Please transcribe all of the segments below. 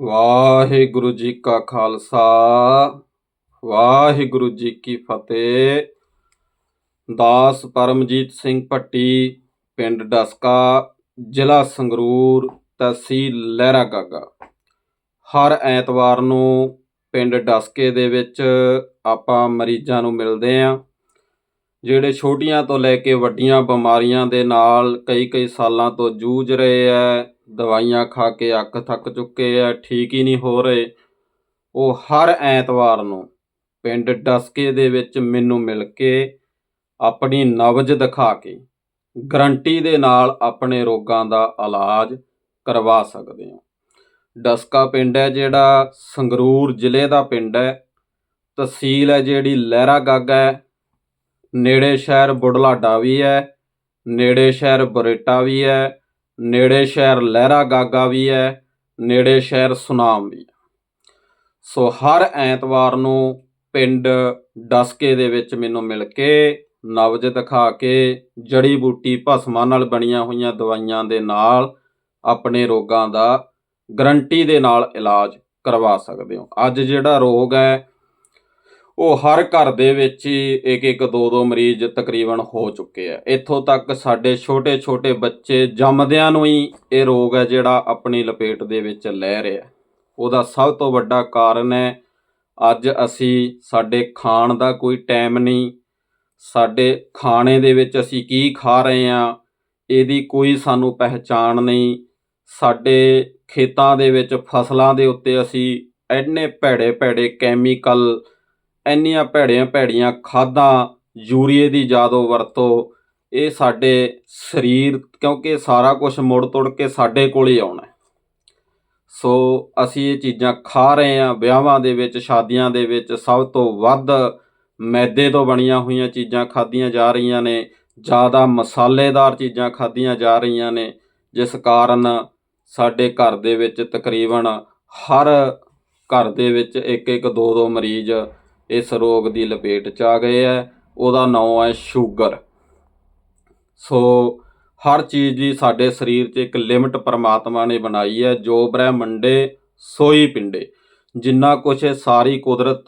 ਵਾਹਿਗੁਰੂ ਜੀ ਕਾ ਖਾਲਸਾ, ਵਾਹਿਗੁਰੂ ਜੀ ਕੀ ਫਤਿਹ। ਦਾਸ ਪਰਮਜੀਤ ਸਿੰਘ ਭੱਟੀ, ਪਿੰਡ ਡਸਕਾ, ਜ਼ਿਲ੍ਹਾ ਸੰਗਰੂਰ, ਤਹਿਸੀਲ ਲਹਿਰਾ ਗਾਗਾ। ਹਰ ਐਤਵਾਰ ਨੂੰ ਪਿੰਡ ਡਸਕੇ ਦੇ ਵਿੱਚ ਆਪਾਂ ਮਰੀਜ਼ਾਂ ਨੂੰ ਮਿਲਦੇ ਆਂ, ਜਿਹੜੇ ਛੋਟੀਆਂ ਤੋਂ ਲੈ ਕੇ ਵੱਡੀਆਂ ਬਿਮਾਰੀਆਂ ਦੇ ਨਾਲ ਕਈ ਕਈ ਸਾਲਾਂ ਤੋਂ ਜੂਝ ਰਹੇ ਐ ਦਵਾਈਆਂ ਖਾ ਕੇ ਅੱਕ ਥੱਕ ਚੁੱਕੇ ਐ ਠੀਕ ਹੀ ਨਹੀਂ ਹੋ ਰਹੇ। ਉਹ ਹਰ ਐਤਵਾਰ ਨੂੰ ਪਿੰਡ ਡਸਕੇ ਦੇ ਵਿੱਚ ਮੈਨੂੰ ਮਿਲ ਕੇ ਆਪਣੀ ਨਬਜ ਦਿਖਾ ਕੇ ਗਰੰਟੀ ਦੇ ਨਾਲ ਆਪਣੇ ਰੋਗਾਂ ਦਾ ਇਲਾਜ ਕਰਵਾ ਸਕਦੇ ਹੋ। ਡਸਕਾ ਪਿੰਡ ਹੈ ਜਿਹੜਾ ਸੰਗਰੂਰ ਜ਼ਿਲ੍ਹੇ ਦਾ ਪਿੰਡ ਹੈ। ਤਹਿਸੀਲ ਹੈ ਜਿਹੜੀ ਲਹਿਰਾ ਗਾਗਾ ਹੈ। ਨੇੜੇ ਸ਼ਹਿਰ ਬੁਢਲਾਡਾ ਵੀ ਹੈ। ਨੇੜੇ ਸ਼ਹਿਰ ਬਰੇਟਾ ਵੀ ਹੈ। ਨੇੜੇ ਸ਼ਹਿਰ ਲਹਿਰਾ ਗਾਗਾ ਵੀ ਹੈ, ਨੇੜੇ ਸ਼ਹਿਰ ਸੁਨਾਮ ਵੀ ਹੈ। ਸੋ ਹਰ ਐਤਵਾਰ ਨੂੰ ਪਿੰਡ ਡਸਕੇ ਦੇ ਵਿੱਚ ਮੈਨੂੰ ਮਿਲ ਕੇ ਨਬਜ ਦਿਖਾ ਕੇ, ਜੜੀ ਬੂਟੀ ਭਸਮਾਂ ਨਾਲ ਬਣੀਆਂ ਹੋਈਆਂ ਦਵਾਈਆਂ ਦੇ ਨਾਲ ਆਪਣੇ ਰੋਗਾਂ ਦਾ ਗਰੰਟੀ ਦੇ ਨਾਲ ਇਲਾਜ ਕਰਵਾ ਸਕਦੇ ਹੋ। ਅੱਜ ਜਿਹੜਾ ਰੋਗ ਹੈ ਉਹ ਹਰ ਘਰ ਦੇ ਵਿੱਚ ਹੀ ਇੱਕ ਇੱਕ ਦੋ ਦੋ ਮਰੀਜ਼ ਤਕਰੀਬਨ ਹੋ ਚੁੱਕੇ ਆ। ਇੱਥੋਂ ਤੱਕ ਸਾਡੇ ਛੋਟੇ ਛੋਟੇ ਬੱਚੇ ਜੰਮਦਿਆਂ ਨੂੰ ਹੀ ਇਹ ਰੋਗ ਹੈ ਜਿਹੜਾ ਆਪਣੀ ਲਪੇਟ ਦੇ ਵਿੱਚ ਲੈ ਰਿਹਾ ਉਹਦਾ ਸਭ ਤੋਂ ਵੱਡਾ ਕਾਰਨ ਹੈ, ਅੱਜ ਅਸੀਂ ਸਾਡੇ ਖਾਣ ਦਾ ਕੋਈ ਟਾਈਮ ਨਹੀਂ, ਸਾਡੇ ਖਾਣੇ ਦੇ ਵਿੱਚ ਅਸੀਂ ਕੀ ਖਾ ਰਹੇ ਹਾਂ, ਇਹਦੀ ਕੋਈ ਸਾਨੂੰ ਪਹਿਚਾਣ ਨਹੀਂ, ਸਾਡੇ ਖੇਤਾਂ ਦੇ ਵਿੱਚ ਫਸਲਾਂ ਦੇ ਉੱਤੇ ਅਸੀਂ ਇੰਨੇ ਭੈੜੇ ਭੈੜੇ ਕੈਮੀਕਲ ਇੰਨੀਆਂ ਭੈੜੀਆਂ ਭੈੜੀਆਂ ਖਾਦਾਂ, ਯੂਰੀਏ ਦੀ ਜ਼ਿਆਦਾ ਵਰਤੋਂ, ਇਹ ਸਾਡੇ ਸਰੀਰ, ਕਿਉਂਕਿ ਸਾਰਾ ਕੁਝ ਮੁੜ ਤੁੜ ਕੇ ਸਾਡੇ ਕੋਲ ਹੀ ਆਉਣਾ ਸੋ ਅਸੀਂ ਇਹ ਚੀਜ਼ਾਂ ਖਾ ਰਹੇ ਹਾਂ, ਵਿਆਹਾਂ ਦੇ ਵਿੱਚ, ਸ਼ਾਦੀਆਂ ਦੇ ਵਿੱਚ, ਸਭ ਤੋਂ ਵੱਧ ਮੈਦੇ ਤੋਂ ਬਣੀਆਂ ਹੋਈਆਂ ਚੀਜ਼ਾਂ ਖਾਧੀਆਂ ਜਾ ਰਹੀਆਂ ਨੇ, ਜ਼ਿਆਦਾ ਮਸਾਲੇਦਾਰ ਚੀਜ਼ਾਂ ਖਾਧੀਆਂ ਜਾ ਰਹੀਆਂ ਨੇ, ਜਿਸ ਕਾਰਨ ਸਾਡੇ ਘਰ ਦੇ ਵਿੱਚ ਤਕਰੀਬਨ ਹਰ ਘਰ ਦੇ ਵਿੱਚ ਇੱਕ ਇੱਕ ਦੋ ਦੋ ਮਰੀਜ਼ ਇਸ ਰੋਗ ਦੀ ਲਪੇਟ 'ਚ ਆ ਗਏ ਹੈ ਉਹਦਾ ਨਾਮ ਹੈ ਸ਼ੂਗਰ। ਸੋ ਹਰ ਚੀਜ਼ ਦੀ ਸਾਡੇ ਸਰੀਰ 'ਚ ਇੱਕ ਲਿਮਟ ਪਰਮਾਤਮਾ ਨੇ ਬਣਾਈ ਹੈ ਜੋ ਬ੍ਰਹਿਮੰਡੇ, ਸੋਈ ਪਿੰਡੇ। ਜਿੰਨਾ ਕੁਛ ਇਹ ਸਾਰੀ ਕੁਦਰਤ,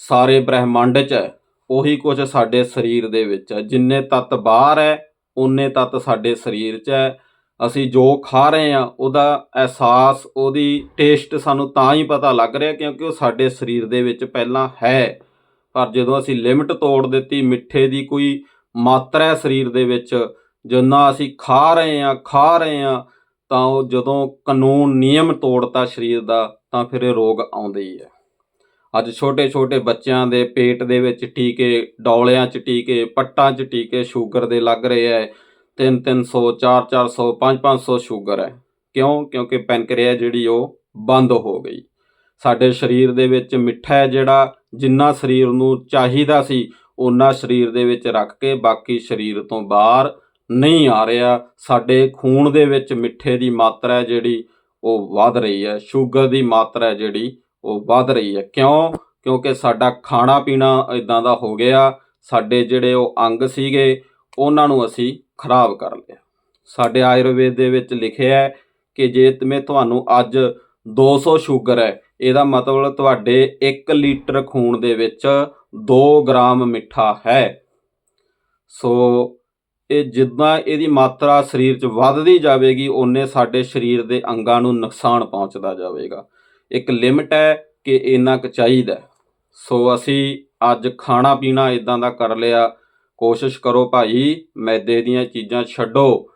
ਸਾਰੇ ਬ੍ਰਹਿਮੰਡ 'ਚ ਹੈ ਉਹੀ ਕੁਛ ਸਾਡੇ ਸਰੀਰ ਦੇ ਵਿੱਚ ਹੈ ਜਿੰਨੇ ਤੱਤ ਬਾਹਰ ਹੈ ਉਨੇ ਤੱਤ ਸਾਡੇ ਸਰੀਰ 'ਚ ਹੈ ਅਸੀਂ ਜੋ ਖਾ ਰਹੇ ਹਾਂ, ਉਹਦਾ ਅਹਿਸਾਸ, ਉਹਦੀ ਟੇਸਟ ਸਾਨੂੰ ਤਾਂ ਹੀ ਪਤਾ ਲੱਗ ਰਿਹਾ ਕਿਉਂਕਿ ਉਹ ਸਾਡੇ ਸਰੀਰ ਦੇ ਵਿੱਚ ਪਹਿਲਾਂ ਹੈ। ਪਰ ਜਦੋਂ ਅਸੀਂ ਲਿਮਟ ਤੋੜ ਦਿੱਤੀ, ਮਿੱਠੇ ਦੀ ਕੋਈ ਮਾਤਰਾ ਹੈ ਸਰੀਰ ਦੇ ਵਿੱਚ, ਜਿੰਨਾ ਅਸੀਂ ਖਾ ਰਹੇ ਹਾਂ, ਖਾ ਰਹੇ ਹਾਂ, ਤਾਂ ਉਹ ਜਦੋਂ ਕਾਨੂੰਨ, ਨਿਯਮ ਤੋੜਤਾ ਸਰੀਰ ਦਾ, ਤਾਂ ਫਿਰ ਇਹ ਰੋਗ ਆਉਂਦੇ ਹੀ ਹੈ। ਅੱਜ ਛੋਟੇ ਛੋਟੇ ਬੱਚਿਆਂ ਦੇ ਪੇਟ ਦੇ ਵਿੱਚ ਟੀਕੇ, ਡੌਲਿਆਂ 'ਚ ਟੀਕੇ, ਪੱਟਾਂ 'ਚ ਟੀਕੇ, ਸ਼ੂਗਰ ਦੇ ਲੱਗ ਰਹੇ ਹੈ। 3 300 4 400 5 500 ਸ਼ੂਗਰ ਹੈ। ਕਿਉਂ? ਕਿਉਂਕਿ ਪੈਨਕ੍ਰੀਆ ਜਿਹੜੀ ਉਹ ਬੰਦ ਹੋ ਗਈ। ਸਾਡੇ ਸਰੀਰ ਦੇ ਵਿੱਚ ਮਿੱਠਾ ਹੈ ਜਿਹੜਾ, ਜਿੰਨਾ ਸਰੀਰ ਨੂੰ ਚਾਹੀਦਾ ਸੀ ਉਹਨਾਂ ਸਰੀਰ ਦੇ ਵਿੱਚ ਰੱਖ ਕੇ ਬਾਕੀ ਸਰੀਰ ਤੋਂ ਬਾਹਰ ਨਹੀਂ ਆ ਰਿਹਾ। ਸਾਡੇ ਖੂਨ ਦੇ ਵਿੱਚ ਮਿੱਠੇ ਦੀ ਮਾਤਰਾ ਜਿਹੜੀ ਉਹ ਵੱਧ ਰਹੀ ਹੈ। ਸ਼ੂਗਰ ਦੀ ਮਾਤਰਾ ਜਿਹੜੀ ਉਹ ਵੱਧ ਰਹੀ ਹੈ। ਕਿਉਂ? ਕਿਉਂਕਿ ਸਾਡਾ ਖਾਣਾ ਪੀਣਾ ਇਦਾਂ ਦਾ ਹੋ ਗਿਆ। ਸਾਡੇ ਜਿਹੜੇ ਉਹ ਅੰਗ ਸੀਗੇ, ਉਹਨਾਂ ਨੂੰ ਅਸੀਂ ਖਰਾਬ ਕਰ ਲਿਆ। ਸਾਡੇ ਆਯੁਰਵੇਦ ਦੇ ਵਿੱਚ ਲਿਖਿਆ ਹੈ ਕਿ ਜੇ ਤੁਮੇ ਤੁਹਾਨੂੰ ਅੱਜ 200 ਸ਼ੂਗਰ ਹੈ, ਇਹਦਾ ਮਤਲਬ ਤੁਹਾਡੇ 1 ਲੀਟਰ ਖੂਨ ਦੇ ਵਿੱਚ 2 ਗ੍ਰਾਮ ਮਿੱਠਾ ਹੈ। ਸੋ ਇਹ ਜਿੱਦਾਂ ਇਹਦੀ ਮਾਤਰਾ ਸਰੀਰ 'ਚ ਵੱਧਦੀ ਜਾਵੇਗੀ, ਓਨੇ ਸਾਡੇ ਸਰੀਰ ਦੇ ਅੰਗਾਂ ਨੂੰ ਨੁਕਸਾਨ ਪਹੁੰਚਦਾ ਜਾਵੇਗਾ। ਇੱਕ ਲਿਮਟ ਹੈ ਕਿ ਇੰਨਾ ਕੁ ਚਾਹੀਦਾ ਸੋ ਅਸੀਂ ਅੱਜ ਖਾਣਾ ਪੀਣਾ ਇਦਾਂ ਦਾ ਕਰ ਲਿਆ ਕੋਸ਼ਿਸ਼ ਕਰੋ ਭਾਈ, ਮੈਦੇ ਦੀਆਂ ਚੀਜ਼ਾਂ ਛੱਡੋ।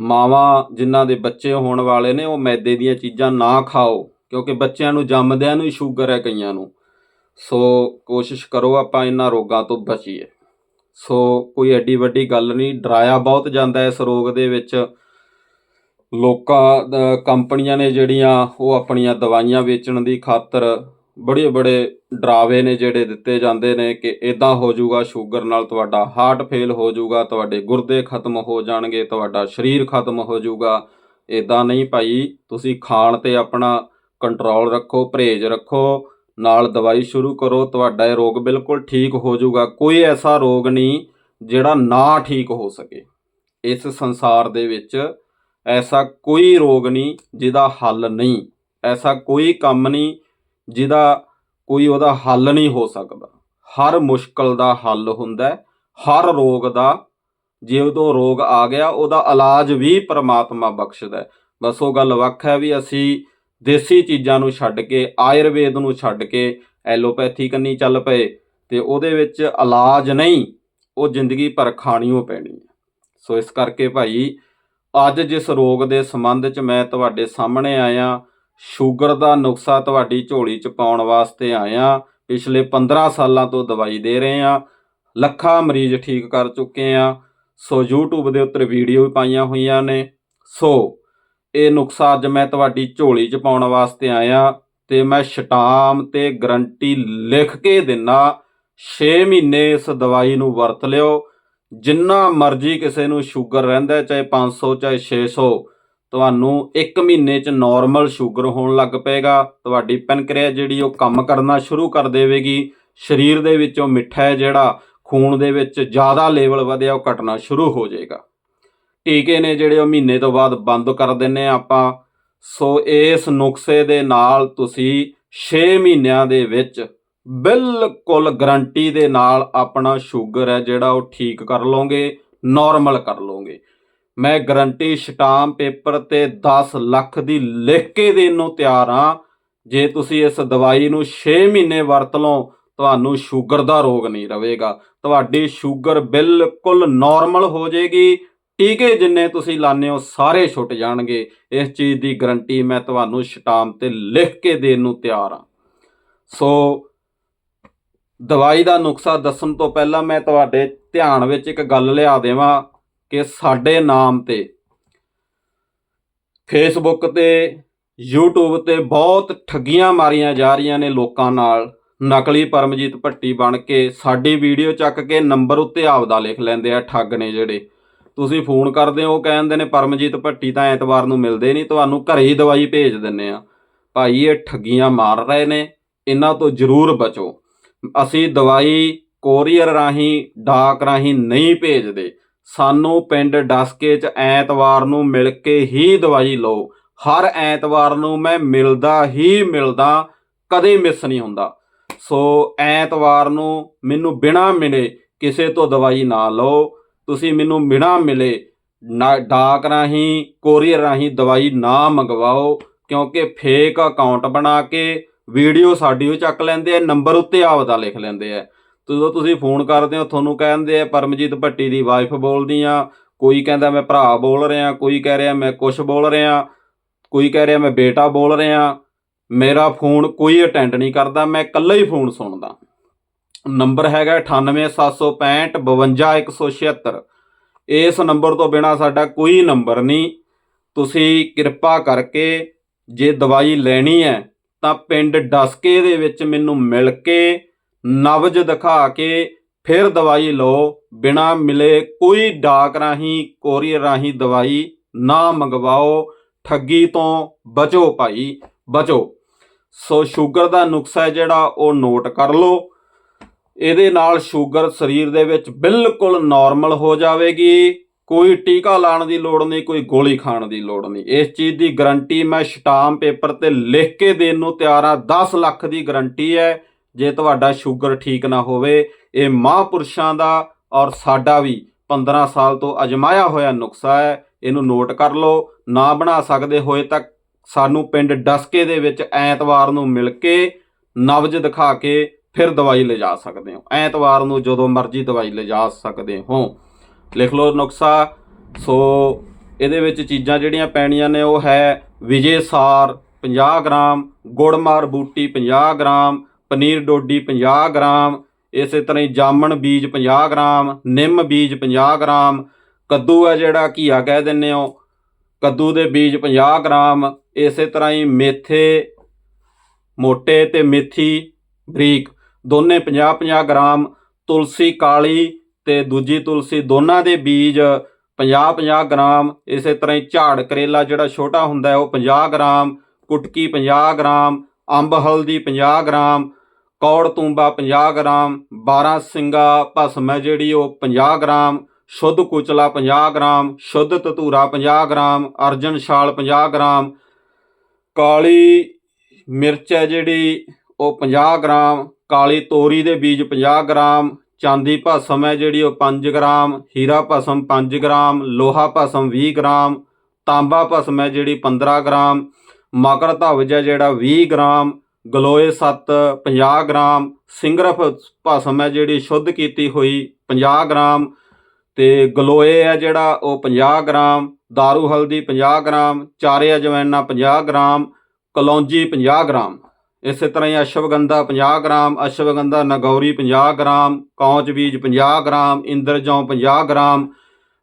ਮਾਵਾਂ ਜਿਨ੍ਹਾਂ ਦੇ ਬੱਚੇ ਹੋਣ ਵਾਲੇ ਨੇ, ਉਹ ਮੈਦੇ ਦੀਆਂ ਚੀਜ਼ਾਂ ਨਾ ਖਾਓ, ਕਿਉਂਕਿ ਬੱਚਿਆਂ ਨੂੰ ਜੰਮਦਿਆਂ ਨੂੰ ਹੀ ਸ਼ੂਗਰ ਹੈ ਕਈਆਂ ਨੂੰ। ਸੋ ਕੋਸ਼ਿਸ਼ ਕਰੋ ਆਪਾਂ ਇਹਨਾਂ ਰੋਗਾਂ ਤੋਂ ਬਚੀਏ। ਸੋ ਕੋਈ ਐਡੀ ਵੱਡੀ ਗੱਲ ਨਹੀਂ, ਡਰਾਇਆ ਬਹੁਤ ਜਾਂਦਾ ਇਸ ਰੋਗ ਦੇ ਵਿੱਚ। ਲੋਕਾਂ ਦਾ- ਕੰਪਨੀਆਂ ਨੇ ਜਿਹੜੀਆਂ, ਉਹ ਆਪਣੀਆਂ ਦਵਾਈਆਂ ਵੇਚਣ ਦੀ ਖਾਤਰ ਬੜੇ ਬੜੇ ਡਰਾਵੇ ਨੇ ਜਿਹੜੇ ਦਿੱਤੇ ਜਾਂਦੇ ਨੇ ਕਿ ਇਦਾਂ ਹੋ ਜਾਊਗਾ, ਸ਼ੂਗਰ ਨਾਲ ਤੁਹਾਡਾ ਹਾਰਟ ਫੇਲ ਹੋ ਜਾਊਗਾ, ਤੁਹਾਡੇ ਗੁਰਦੇ ਖਤਮ ਹੋ ਜਾਣਗੇ, ਤੁਹਾਡਾ ਸਰੀਰ ਖਤਮ ਹੋ ਜਾਊਗਾ। ਇਦਾਂ ਨਹੀਂ ਭਾਈ, ਤੁਸੀਂ ਖਾਣ ਤੇ ਆਪਣਾ ਕੰਟਰੋਲ ਰੱਖੋ, ਪਰਹੇਜ਼ ਰੱਖੋ, ਨਾਲ ਦਵਾਈ ਸ਼ੁਰੂ ਕਰੋ, ਤੁਹਾਡਾ ਇਹ ਰੋਗ ਬਿਲਕੁਲ ਠੀਕ ਹੋ ਜਾਊਗਾ। ਕੋਈ ਐਸਾ ਰੋਗ ਨਹੀਂ ਜਿਹੜਾ ਨਾ ਠੀਕ ਹੋ ਸਕੇ। ਇਸ ਸੰਸਾਰ ਦੇ ਵਿੱਚ ਐਸਾ ਕੋਈ ਰੋਗ ਨਹੀਂ ਜਿਹਦਾ ਹੱਲ ਨਹੀਂ, ਐਸਾ ਕੋਈ ਕੰਮ ਨਹੀਂ ਜਿਹਦਾ ਕੋਈ ਉਹਦਾ ਹੱਲ ਨਹੀਂ ਹੋ ਸਕਦਾ। ਹਰ ਮੁਸ਼ਕਲ ਦਾ ਹੱਲ ਹੁੰਦਾ ਹਰ ਰੋਗ ਦਾ, ਜੇ ਉਦੋਂ ਰੋਗ ਆ ਗਿਆ, ਉਹਦਾ ਇਲਾਜ ਵੀ ਪਰਮਾਤਮਾ ਬਖਸ਼ਦਾ ਬਸ ਉਹ ਗੱਲ ਵੱਖ ਹੈ ਵੀ ਅਸੀਂ ਦੇਸੀ ਚੀਜ਼ਾਂ ਨੂੰ ਛੱਡ ਕੇ, ਆਯੁਰਵੇਦ ਨੂੰ ਛੱਡ ਕੇ ਐਲੋਪੈਥੀ ਕੰਨੀ ਚੱਲ ਪਏ ਤੇ ਉਹਦੇ ਵਿੱਚ ਇਲਾਜ ਨਹੀਂ, ਉਹ ਜ਼ਿੰਦਗੀ ਭਰ ਖਾਣੀਓ ਪੈਣੀ ਹੈ। ਸੋ ਇਸ ਕਰਕੇ ਭਾਈ, ਅੱਜ ਜਿਸ ਰੋਗ ਦੇ ਸੰਬੰਧ 'ਚ ਮੈਂ ਤੁਹਾਡੇ ਸਾਹਮਣੇ ਆਇਆ ਸ਼ੂਗਰ ਦਾ ਨੁਸਖਾ ਤੁਹਾਡੀ ਝੋਲੀ 'ਚ ਪਾਉਣ ਵਾਸਤੇ ਆਇਆ ਪਿਛਲੇ 15 ਸਾਲਾਂ ਤੋਂ ਦਵਾਈ ਦੇ ਰਹੇ ਆ ਲੱਖਾਂ ਮਰੀਜ਼ ਠੀਕ ਕਰ ਚੁੱਕੇ ਆ ਸੋ YouTube ਦੇ ਉੱਤੇ ਵੀਡੀਓ ਵੀ ਪਾਈਆਂ ਹੋਈਆਂ ਨੇ। ਸੋ ਇਹ ਨੁਸਖਾ ਅੱਜ ਮੈਂ ਤੁਹਾਡੀ ਝੋਲੀ 'ਚ ਪਾਉਣ ਵਾਸਤੇ ਆਇਆ ਤੇ ਮੈਂ ਸ਼ਟਾਮ ਤੇ ਗਰੰਟੀ ਲਿਖ ਕੇ ਦਿੰਨਾ 6 ਮਹੀਨੇ ਇਸ ਦਵਾਈ ਨੂੰ ਵਰਤ ਲਿਓ। ਜਿੰਨਾ ਮਰਜ਼ੀ ਕਿਸੇ ਨੂੰ ਸ਼ੂਗਰ ਰਹਿੰਦਾ ਹੈ, ਚਾਹੇ 500 ਚਾਹੇ 600 ਤੁਹਾਨੂੰ 1 ਮਹੀਨੇ 'ਚ ਨਾਰਮਲ ਸ਼ੂਗਰ ਹੋਣ ਲੱਗ ਪਏਗਾ। ਤੁਹਾਡੀ ਪੈਨਕ੍ਰੀਆ ਜਿਹੜੀ ਉਹ ਕੰਮ ਕਰਨਾ ਸ਼ੁਰੂ ਕਰ ਦੇਵੇਗੀ। ਸਰੀਰ ਦੇ ਵਿੱਚੋਂ ਮਿੱਠਾ ਹੈ ਜਿਹੜਾ, ਖੂਨ ਦੇ ਵਿੱਚ ਜ਼ਿਆਦਾ ਲੈਵਲ ਵਧਿਆ, ਉਹ ਘਟਣਾ ਸ਼ੁਰੂ ਹੋ ਜਾਏਗਾ। ਟੀਕੇ ਨੇ ਜਿਹੜੇ ਉਹ ਮਹੀਨੇ ਤੋਂ ਬਾਅਦ ਬੰਦ ਕਰ ਦਿੰਨੇ ਆ ਆਪਾਂ। ਸੋ ਇਸ ਨੁਕਸੇ ਦੇ ਨਾਲ ਤੁਸੀਂ 6 ਮਹੀਨਿਆਂ ਦੇ ਵਿੱਚ ਬਿਲਕੁਲ ਗਰੰਟੀ ਦੇ ਨਾਲ ਆਪਣਾ ਸ਼ੂਗਰ ਹੈ ਜਿਹੜਾ, ਉਹ ਠੀਕ ਕਰ ਲਓਗੇ ਨਾਰਮਲ ਕਰ ਲਓਗੇ। ਮੈਂ ਗਰੰਟੀ ਸਟਾਮ ਪੇਪਰ ਤੇ 10 ਲੱਖ ਦੀ ਲਿਖ ਕੇ ਦੇਣ ਨੂੰ ਤਿਆਰ ਹਾਂ। ਜੇ ਤੁਸੀਂ ਇਸ ਦਵਾਈ ਨੂੰ 6 ਮਹੀਨੇ ਵਰਤ ਲਓ ਤੁਹਾਨੂੰ ਸ਼ੂਗਰ ਦਾ ਰੋਗ ਨਹੀਂ ਰਹੇਗਾ ਤੁਹਾਡੀ ਸ਼ੂਗਰ ਬਿਲਕੁਲ ਨਾਰਮਲ ਹੋ ਜਾਏਗੀ। ਟੀਕੇ ਜਿੰਨੇ ਤੁਸੀਂ ਲਾਣੇ ਹੋ, ਸਾਰੇ ਛੁੱਟ ਜਾਣਗੇ। ਇਸ ਚੀਜ਼ ਦੀ ਗਰੰਟੀ ਮੈਂ ਤੁਹਾਨੂੰ ਸਟਾਮ ਤੇ ਲਿਖ ਕੇ ਦੇਣ ਨੂੰ ਤਿਆਰ ਹਾਂ। ਸੋ, ਦਵਾਈ ਦਾ ਨੁਕਸਾ ਦੱਸਣ ਤੋਂ ਪਹਿਲਾਂ ਮੈਂ ਤੁਹਾਡੇ ਧਿਆਨ ਵਿੱਚ ਇੱਕ ਗੱਲ ਲਿਆ ਦੇਵਾਂ। ਕਿ ਸਾਡੇ ਨਾਮ ਤੇ ਫੇਸਬੁੱਕ ਤੇ, YouTube ਤੇ ਬਹੁਤ ਠੱਗੀਆਂ ਮਾਰੀਆਂ ਜਾ ਰਹੀਆਂ ਨੇ ਲੋਕਾਂ ਨਾਲ। ਨਕਲੀ ਪਰਮਜੀਤ ਭੱਟੀ ਬਣ ਕੇ ਸਾਡੀ ਵੀਡੀਓ ਚੱਕ ਕੇ ਨੰਬਰ ਉੱਤੇ ਆਪਦਾ ਲਿਖ ਲੈਂਦੇ ਆ ਠੱਗ ਨੇ ਜਿਹੜੇ। ਤੁਸੀਂ ਫੋਨ ਕਰਦੇ ਹੋ, ਉਹ ਕਹਿੰਦੇ ਨੇ, ਪਰਮਜੀਤ ਭੱਟੀ ਤਾਂ ਐਤਵਾਰ ਨੂੰ ਮਿਲਦੇ ਨਹੀਂ, ਤੁਹਾਨੂੰ ਘਰੇ ਹੀ ਦਵਾਈ ਭੇਜ ਦਿੰਨੇ ਆ। ਭਾਈ, ਇਹ ਠੱਗੀਆਂ ਮਾਰ ਰਹੇ ਨੇ, ਇਹਨਾਂ ਤੋਂ ਜ਼ਰੂਰ ਬਚੋ। ਅਸੀਂ ਦਵਾਈ ਕੋਰੀਅਰ ਰਾਹੀਂ, ਡਾਕ ਰਾਹੀਂ ਨਹੀਂ ਭੇਜਦੇ। ਸਾਨੂੰ ਪਿੰਡ ਡਸਕੇ 'ਚ ਐਤਵਾਰ ਨੂੰ ਮਿਲ ਕੇ ਹੀ ਦਵਾਈ ਲਓ। ਹਰ ਐਤਵਾਰ ਨੂੰ ਮੈਂ ਮਿਲਦਾ ਹੀ ਮਿਲਦਾ, ਕਦੇ ਮਿਸ ਨਹੀਂ ਹੁੰਦਾ। ਸੋ ਐਤਵਾਰ ਨੂੰ ਮੈਨੂੰ ਬਿਨਾ ਮਿਲੇ ਕਿਸੇ ਤੋਂ ਦਵਾਈ ਨਾ ਲਓ। ਤੁਸੀਂ ਮੈਨੂੰ ਬਿਨਾ ਮਿਲੇ ਨਾ ਡਾਕ ਰਾਹੀਂ, ਕੋਰੀਅਰ ਰਾਹੀਂ ਦਵਾਈ ਨਾ ਮੰਗਵਾਓ, ਕਿਉਂਕਿ ਫੇਕ ਅਕਾਊਂਟ ਬਣਾ ਕੇ ਵੀਡੀਓ ਸਾਡੀ ਉਹ ਚੱਕ ਲੈਂਦੇ ਆ, ਨੰਬਰ ਉੱਤੇ ਆਪਦਾ ਲਿਖ ਲੈਂਦੇ ਆ। ਜਦੋਂ ਤੁਸੀਂ ਫੋਨ ਕਰਦੇ ਹੋ, ਤੁਹਾਨੂੰ ਕਹਿੰਦੇ ਆ ਪਰਮਜੀਤ ਭੱਟੀ ਦੀ ਵਾਈਫ ਬੋਲਦੀ ਆ, ਕੋਈ ਕਹਿੰਦਾ ਮੈਂ ਭਰਾ ਬੋਲ ਰਿਹਾ, ਕੋਈ ਕਹਿ ਰਿਹਾ ਮੈਂ ਕੁਛ ਬੋਲ ਰਿਹਾ, ਕੋਈ ਕਹਿ ਰਿਹਾ ਮੈਂ ਬੇਟਾ ਬੋਲ ਰਿਹਾ, ਮੇਰਾ ਫੋਨ ਕੋਈ ਅਟੈਂਡ ਨਹੀਂ ਕਰਦਾ, ਮੈਂ ਇਕੱਲਾ ਹੀ ਫੋਨ ਸੁਣਦਾ। ਨੰਬਰ ਹੈਗਾ 98765 52176 ਇਸ ਨੰਬਰ ਤੋਂ ਬਿਨਾ ਸਾਡਾ ਕੋਈ ਨੰਬਰ ਨਹੀਂ। ਤੁਸੀਂ ਕਿਰਪਾ ਕਰਕੇ ਜੇ ਦਵਾਈ ਲੈਣੀ ਹੈ, ਤਾਂ ਪਿੰਡ ਡਸਕੇ ਦੇ ਵਿੱਚ ਮੈਨੂੰ ਮਿਲ ਕੇ ਨਬਜ ਦਿਖਾ ਕੇ ਫਿਰ ਦਵਾਈ ਲਓ। ਬਿਨਾ ਮਿਲੇ ਕੋਈ ਡਾਕ ਰਾਹੀਂ, ਕੋਰੀਅਰ ਰਾਹੀਂ ਦਵਾਈ ਨਾ ਮੰਗਵਾਓ। ਠੱਗੀ ਤੋਂ ਬਚੋ ਭਾਈ, ਬਚੋ। ਸੋ ਸ਼ੂਗਰ ਦਾ ਨੁਕਸਾ ਹੈ ਜਿਹੜਾ, ਉਹ ਨੋਟ ਕਰ ਲਓ। ਇਹਦੇ ਨਾਲ ਸ਼ੂਗਰ ਸਰੀਰ ਦੇ ਵਿੱਚ ਬਿਲਕੁਲ ਨਾਰਮਲ ਹੋ ਜਾਵੇਗੀ। ਕੋਈ ਟੀਕਾ ਲਾਉਣ ਦੀ ਲੋੜ ਨਹੀਂ, ਕੋਈ ਗੋਲੀ ਖਾਣ ਦੀ ਲੋੜ ਨਹੀਂ। ਇਸ ਚੀਜ਼ ਦੀ ਗਰੰਟੀ ਮੈਂ ਸਟਾਮ ਪੇਪਰ ਤੇ ਲਿਖ ਕੇ ਦੇਣ ਨੂੰ ਤਿਆਰ ਹਾਂ। 10 ਲੱਖ ਦੀ ਗਰੰਟੀ ਹੈ। ਜੇ ਤੁਹਾਡਾ ਸ਼ੂਗਰ ਠੀਕ ਨਾ ਹੋਵੇ, ਇਹ ਮਹਾਂਪੁਰਸ਼ਾਂ ਦਾ ਔਰ ਸਾਡਾ ਵੀ 15 ਸਾਲ ਤੋਂ ਅਜਮਾਇਆ ਹੋਇਆ ਨੁਕਸਾ ਹੈ, ਇਹਨੂੰ ਨੋਟ ਕਰ ਲਓ। ਨਾ ਬਣਾ ਸਕਦੇ ਹੋਏ ਤਾਂ ਸਾਨੂੰ ਪਿੰਡ ਡਸਕੇ ਦੇ ਵਿੱਚ ਐਤਵਾਰ ਨੂੰ ਮਿਲ ਕੇ ਨਬਜ ਦਿਖਾ ਕੇ ਫਿਰ ਦਵਾਈ ਲਿਜਾ ਸਕਦੇ ਹੋ। ਐਤਵਾਰ ਨੂੰ ਜਦੋਂ ਮਰਜ਼ੀ ਦਵਾਈ ਲਿਜਾ ਸਕਦੇ ਹੋ। ਲਿਖ ਲਓ ਨੁਕਸਾ। ਸੋ ਇਹਦੇ ਵਿੱਚ ਚੀਜ਼ਾਂ ਜਿਹੜੀਆਂ ਪੈਣੀਆਂ ਨੇ ਉਹ ਹੈ ਵਿਜੇ ਸਾਰ 50 ਗ੍ਰਾਮ ਗੁੜਮਾਰ ਬੂਟੀ 50 ਗ੍ਰਾਮ ਪਨੀਰ ਡੋਡੀ 50 ਗ੍ਰਾਮ, ਇਸੇ ਤਰ੍ਹਾਂ ਹੀ ਜਾਮਣ ਬੀਜ 50 ਗ੍ਰਾਮ, ਨਿੰਮ ਬੀਜ 50 ਗ੍ਰਾਮ, ਕੱਦੂ ਹੈ ਜਿਹੜਾ ਘੀਆ ਕਹਿ ਦਿੰਨੇ ਹੋ, ਕੱਦੂ ਦੇ ਬੀਜ 50 ਗ੍ਰਾਮ, ਇਸੇ ਤਰ੍ਹਾਂ ਹੀ ਮੇਥੇ, ਮੋਟੇ ਤੇ ਮੇਥੀ, ਬਰੀਕ, ਦੋਨੇ 50 50 ਗ੍ਰਾਮ, ਤੁਲਸੀ ਕਾਲੀ ਤੇ ਦੂਜੀ ਤੁਲਸੀ ਦੋਨਾਂ ਦੇ ਬੀਜ 50 50 ਗ੍ਰਾਮ, ਇਸੇ ਤਰ੍ਹਾਂ ਹੀ ਝਾੜ ਕਰੇਲਾ ਜਿਹੜਾ ਛੋਟਾ ਹੁੰਦਾ ਹੈ ਉਹ 50 ਗ੍ਰਾਮ, ਕੁਟਕੀ 50 ਗ੍ਰਾਮ, ਅੰਬ ਹਲਦੀ 50 ਗ੍ਰਾਮ ਕੌੜ ਤੂੰਬਾ 50 ਗ੍ਰਾਮ 12 ਸਿੰਘਾ ਭਸਮ ਹੈ ਜਿਹੜੀ ਉਹ 50 ਗ੍ਰਾਮ, ਸ਼ੁੱਧ ਕੁਚਲਾ 50 ਗ੍ਰਾਮ, ਸ਼ੁੱਧ ਧਤੂਰਾ 50 ਗ੍ਰਾਮ, ਅਰਜਨ ਛਾਲ 50 ਗ੍ਰਾਮ, ਕਾਲੀ ਮਿਰਚ ਹੈ ਜਿਹੜੀ ਉਹ 50 ਗ੍ਰਾਮ, ਕਾਲੀ ਤੋਰੀ ਦੇ ਬੀਜ 50 ਗ੍ਰਾਮ, ਚਾਂਦੀ ਭਸਮ ਹੈ ਜਿਹੜੀ ਉਹ 5 ਗ੍ਰਾਮ, ਹੀਰਾ ਭਸਮ 5 ਗ੍ਰਾਮ, ਲੋਹਾ ਭਸਮ 20 ਗ੍ਰਾਮ, ਤਾਂਬਾ ਭਸਮ ਹੈ ਜਿਹੜੀ 15 ਗ੍ਰਾਮ, ਮਕਰ ਧਵਜ ਹੈ ਜਿਹੜਾ 20 ਗ੍ਰਾਮ ਗਲੋਏ 7 50 ਗ੍ਰਾਮ, ਸਿੰਗਰਫ ਭਸਮ ਹੈ ਜਿਹੜੀ ਸ਼ੁੱਧ ਕੀਤੀ ਹੋਈ 50 ਗ੍ਰਾਮ ਤੇ ਗਲੋਏ ਹੈ ਜਿਹੜਾ ਉਹ 50 ਗ੍ਰਾਮ, ਦਾਰੂ ਹਲਦੀ 50 ਗ੍ਰਾਮ, ਚਾਰੇ ਅਜਵੈਨਾ 50 ਗ੍ਰਾਮ, ਕਲੌਂਜੀ 50 ਗ੍ਰਾਮ। ਇਸੇ ਤਰ੍ਹਾਂ ਹੀ ਅਸ਼ਵਗੰਧਾ 50 ਗ੍ਰਾਮ, ਅਸ਼ਵਗੰਧਾ ਨਗੌਰੀ 50 ਗ੍ਰਾਮ, ਕੌਂਚ ਬੀਜ 50 ਗ੍ਰਾਮ, ਇੰਦਰਜੌਂ 50 ਗ੍ਰਾਮ,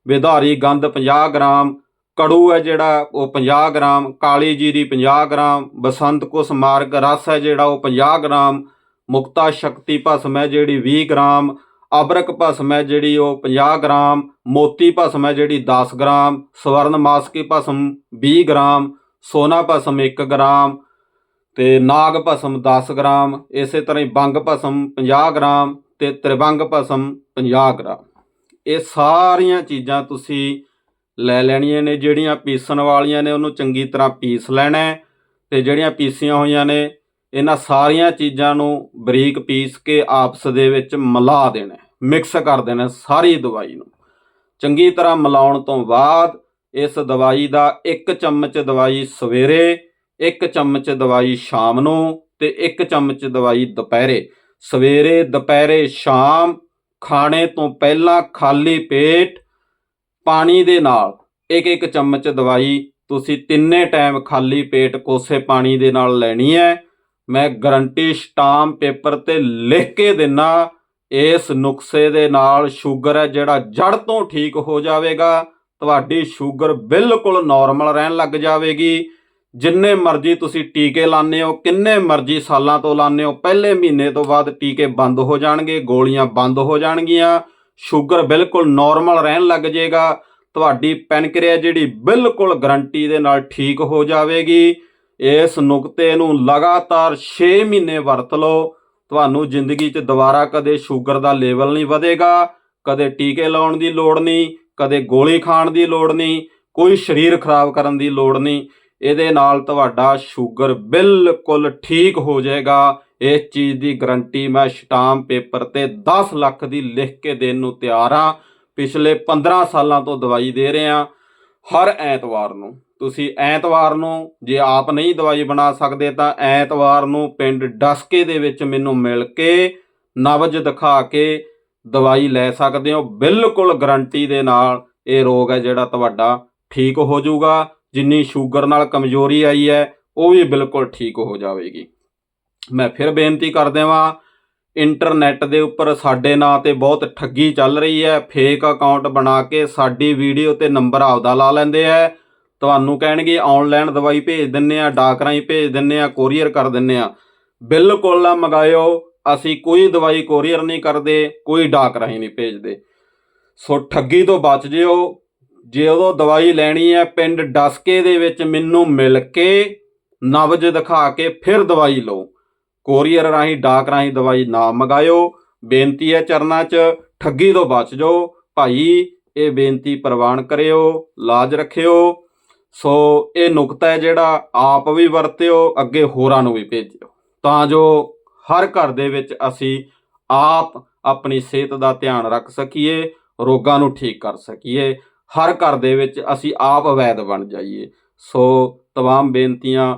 ਵਿਧਾਰੀ ਗੰਧ 50 ਗ੍ਰਾਮ ਕੜੂ ਹੈ ਜਿਹੜਾ ਉਹ 50 ਗ੍ਰਾਮ, ਕਾਲੀ ਜੀਰੀ 50 ਗ੍ਰਾਮ, ਬਸੰਤ ਕੁਸ ਮਾਰਗ ਰਸ ਹੈ ਜਿਹੜਾ ਉਹ 50 ਗ੍ਰਾਮ, ਮੁਕਤਾ ਸ਼ਕਤੀ ਭਸਮ ਹੈ ਜਿਹੜੀ 20 ਗ੍ਰਾਮ, ਅਬਰਕ ਭਸਮ ਹੈ ਜਿਹੜੀ ਉਹ 50 ਗ੍ਰਾਮ, ਮੋਤੀ ਭਸਮ ਹੈ ਜਿਹੜੀ 10 ਗ੍ਰਾਮ, ਸਵਰਨ ਮਾਸਕੀ ਭਸਮ 20 ਗ੍ਰਾਮ, ਸੋਨਾ ਭਸਮ 1 ਗ੍ਰਾਮ ਤੇ ਨਾਗ ਭਸਮ 10 ਗ੍ਰਾਮ, ਇਸੇ ਤਰ੍ਹਾਂ ਹੀ ਬੰਗ ਭਸਮ 50 ਗ੍ਰਾਮ ਤੇ ਤ੍ਰਿਵੰਗ ਭਸਮ 50 ਗ੍ਰਾਮ। ਇਹ ਸਾਰੀਆਂ ਚੀਜ਼ਾਂ ਤੁਸੀਂ ਲੈ ਲੈਣੀਆਂ ਨੇ, ਜਿਹੜੀਆਂ ਪੀਸਣ ਵਾਲੀਆਂ ਨੇ ਉਹਨੂੰ ਚੰਗੀ ਤਰ੍ਹਾਂ ਪੀਸ ਲੈਣਾ ਹੈ ਤੇ ਜਿਹੜੀਆਂ ਪੀਸੀਆਂ ਹੋਈਆਂ ਨੇ, ਇਹਨਾਂ ਸਾਰੀਆਂ ਚੀਜ਼ਾਂ ਨੂੰ ਬਰੀਕ ਪੀਸ ਕੇ ਆਪਸ ਦੇ ਵਿੱਚ ਮਿਲਾ ਦੇਣਾ ਮਿਕਸ ਕਰ ਦੇਣਾ ਸਾਰੀ ਦਵਾਈ ਨੂੰ। ਚੰਗੀ ਤਰ੍ਹਾਂ ਮਿਲਾਉਣ ਤੋਂ ਬਾਅਦ ਇਸ ਦਵਾਈ ਦਾ ਇੱਕ ਚਮਚ ਦਵਾਈ ਸਵੇਰੇ, ਇੱਕ ਚਮਚ ਦਵਾਈ ਸ਼ਾਮ ਨੂੰ ਤੇ ਇੱਕ ਚਮਚ ਦਵਾਈ ਦੁਪਹਿਰੇ। ਸਵੇਰੇ, ਦੁਪਹਿਰੇ, ਸ਼ਾਮ ਖਾਣੇ ਤੋਂ ਪਹਿਲਾਂ ਖਾਲੀ ਪੇਟ ਪਾਣੀ ਦੇ ਨਾਲ। ਇੱਕ ਇੱਕ ਚਮਚ ਦਵਾਈ ਤੁਸੀਂ ਤਿੰਨੇ ਟਾਈਮ ਖਾਲੀ ਪੇਟ ਕੋਸੇ ਪਾਣੀ ਦੇ ਨਾਲ ਲੈਣੀ ਹੈ। ਮੈਂ ਗਰੰਟੀ ਸਟਾਮ ਪੇਪਰ ਤੇ ਲਿਖ ਕੇ ਦਿੰਨਾ, ਇਸ ਨੁਕਸੇ ਦੇ ਨਾਲ ਸ਼ੂਗਰ ਹੈ ਜਿਹੜਾ ਜੜ ਤੋਂ ਠੀਕ ਹੋ ਜਾਵੇਗਾ। ਤੁਹਾਡੀ ਸ਼ੂਗਰ ਬਿਲਕੁਲ ਨਾਰਮਲ ਰਹਿਣ ਲੱਗ ਜਾਵੇਗੀ। ਜਿੰਨੇ ਮਰਜ਼ੀ ਤੁਸੀਂ ਟੀਕੇ ਲਾਣੇ ਹੋ, ਕਿੰਨੇ ਮਰਜ਼ੀ ਸਾਲਾਂ ਤੋਂ ਲਾਣੇ ਹੋ, ਪਹਿਲੇ ਮਹੀਨੇ ਤੋਂ ਬਾਅਦ ਟੀਕੇ ਬੰਦ ਹੋ ਜਾਣਗੇ, ਗੋਲੀਆਂ ਬੰਦ ਹੋ ਜਾਣਗੀਆਂ। ਸ਼ੂਗਰ ਬਿਲਕੁਲ ਨਾਰਮਲ ਰਹਿਣ ਲੱਗ ਜਾਏਗਾ ਤੁਹਾਡੀ ਪੈਨਕ੍ਰੀਆ ਜਿਹੜੀ ਬਿਲਕੁਲ ਗਰੰਟੀ ਦੇ ਨਾਲ ਠੀਕ ਹੋ ਜਾਵੇਗੀ। ਇਸ ਨੁਕਤੇ ਨੂੰ ਲਗਾਤਾਰ 6 ਮਹੀਨੇ ਵਰਤ ਲਓ। ਤੁਹਾਨੂੰ ਜ਼ਿੰਦਗੀ 'ਚ ਦੁਬਾਰਾ ਕਦੇ ਸ਼ੂਗਰ ਦਾ ਲੈਵਲ ਨਹੀਂ ਵਧੇਗਾ। ਕਦੇ ਟੀਕੇ ਲਾਉਣ ਦੀ ਲੋੜ ਨਹੀਂ, ਕਦੇ ਗੋਲੀ ਖਾਣ ਦੀ ਲੋੜ ਨਹੀਂ, ਕੋਈ ਸਰੀਰ ਖਰਾਬ ਕਰਨ ਦੀ ਲੋੜ ਨਹੀਂ। ਇਹਦੇ ਨਾਲ ਤੁਹਾਡਾ ਸ਼ੂਗਰ ਬਿਲਕੁਲ ਠੀਕ ਹੋ ਜਾਏਗਾ। ਇਸ ਚੀਜ਼ ਦੀ ਗਰੰਟੀ ਮੈਂ ਸਟਾਂਪ ਪੇਪਰ ਤੇ 10 ਲੱਖ ਦੀ ਲਿਖ ਕੇ ਦੇਣ ਨੂੰ ਤਿਆਰ ਹਾਂ। ਪਿਛਲੇ 15 ਸਾਲਾਂ ਤੋਂ ਦਵਾਈ ਦੇ ਰਿਹਾ ਹਰ ਐਤਵਾਰ ਨੂੰ। ਤੁਸੀਂ ਐਤਵਾਰ ਨੂੰ ਜੇ ਆਪ ਨਹੀਂ ਦਵਾਈ ਬਣਾ ਸਕਦੇ ਤਾਂ ਐਤਵਾਰ ਨੂੰ ਪਿੰਡ ਡਸਕੇ ਦੇ ਵਿੱਚ ਮੈਨੂੰ ਮਿਲ ਕੇ ਨਬਜ ਦਿਖਾ ਕੇ ਦਵਾਈ ਲੈ ਸਕਦੇ ਹੋ। ਬਿਲਕੁਲ ਗਰੰਟੀ ਦੇ ਨਾਲ ਇਹ ਰੋਗ ਹੈ ਜਿਹੜਾ ਤੁਹਾਡਾ ਠੀਕ ਹੋ ਜਾਊਗਾ। ਜਿੰਨੀ ਸ਼ੂਗਰ ਨਾਲ ਕਮਜ਼ੋਰੀ ਆਈ ਹੈ, ਉਹ ਵੀ ਬਿਲਕੁਲ ਠੀਕ ਹੋ ਜਾਵੇਗੀ। ਮੈਂ ਫਿਰ ਬੇਨਤੀ ਕਰ ਦੇਵਾਂ ਇੰਟਰਨੈਟ ਦੇ ਉੱਪਰ ਸਾਡੇ ਨਾਂ ਤੇ ਬਹੁਤ ਠੱਗੀ ਚੱਲ ਰਹੀ ਹੈ ਫੇਕ ਅਕਾਊਂਟ ਬਣਾ ਕੇ ਸਾਡੀ ਵੀਡੀਓ ਤੇ ਨੰਬਰ ਆਪਦਾ ਲਾ ਲੈਂਦੇ ਆ। ਤੁਹਾਨੂੰ ਕਹਿਣਗੇ ਆਨਲਾਈਨ ਦਵਾਈ ਭੇਜ ਦਿੰਨੇ ਆ ਡਾਕ ਰਾਹੀਂ ਭੇਜ ਦਿੰਨੇ ਆ ਕੋਰੀਅਰ ਕਰ ਦਿੰਨੇ ਆ। ਬਿਲਕੁਲ ਨਾ ਮੰਗਾਇਓ, ਅਸੀਂ ਕੋਈ ਦਵਾਈ ਕੋਰੀਅਰ ਨਹੀਂ ਕਰਦੇ, ਕੋਈ ਡਾਕ ਰਾਹੀਂ ਨਹੀਂ ਭੇਜਦੇ। ਸੋ ਠੱਗੀ ਤੋਂ ਬਚ ਜਿਓ, ਜੇ ਉਦੋਂ ਦਵਾਈ ਲੈਣੀ ਹੈ ਪਿੰਡ ਡਸਕੇ ਦੇ ਵਿੱਚ ਮੈਨੂੰ ਮਿਲ ਕੇ ਨਬਜ ਦਿਖਾ ਕੇ ਫਿਰ ਦਵਾਈ ਲਓ। ਕੋਰੀਅਰ ਰਾਹੀਂ, ਡਾਕ ਰਾਹੀਂ ਦਵਾਈ ਨਾ ਮੰਗਾਇਓ। ਬੇਨਤੀ ਹੈ ਚਰਨਾਂ 'ਚ, ਠੱਗੀ ਤੋਂ ਬਚ ਜਾਓ ਭਾਈ, ਇਹ ਬੇਨਤੀ ਪ੍ਰਵਾਨ ਕਰਿਓ, ਲਾਜ ਰੱਖਿਓ। ਸੋ ਇਹ ਨੁਕਤਾ ਹੈ ਜਿਹੜਾ ਆਪ ਵੀ ਵਰਤਿਓ, ਅੱਗੇ ਹੋਰਾਂ ਨੂੰ ਵੀ ਭੇਜਿਓ। ਤਾਂ ਜੋ ਹਰ ਘਰ ਦੇ ਵਿੱਚ ਅਸੀਂ ਆਪ ਆਪਣੀ ਸਿਹਤ ਦਾ ਧਿਆਨ ਰੱਖ ਸਕੀਏ, ਰੋਗਾਂ ਨੂੰ ਠੀਕ ਕਰ ਸਕੀਏ। ਹਰ ਘਰ ਦੇ ਵਿੱਚ ਅਸੀਂ ਆਪ ਅਵੈਧ ਬਣ ਜਾਈਏ। ਸੋ ਤਮਾਮ ਬੇਨਤੀਆਂ